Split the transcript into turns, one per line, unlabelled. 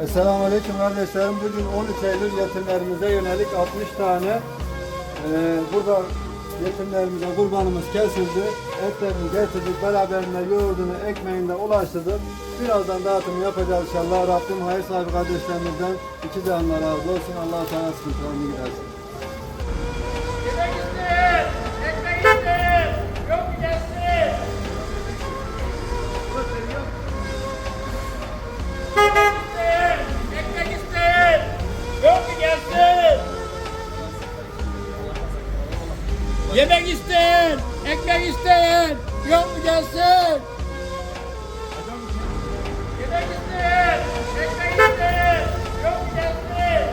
Esselamu Aleyküm kardeşlerim. Bugün 13 Eylül yetimlerimize yönelik 60 tane e, burada yetimlerimize kurbanımız kesildi. Etlerini getirdik. Beraberinde yoğurdunu, ekmeğini de ulaştırdık. Birazdan dağıtımı yapacağız inşallah. Rabbim hayır sahibi kardeşlerimizden iki canlı razı olsun. Allah sana sıkıntılarını gidersin.
Yemek isteyin! Yemek isteyen, ekmek isteyen yok mu gelsin? Yemek isteyen, ekmek isteyen yok mu gelsin?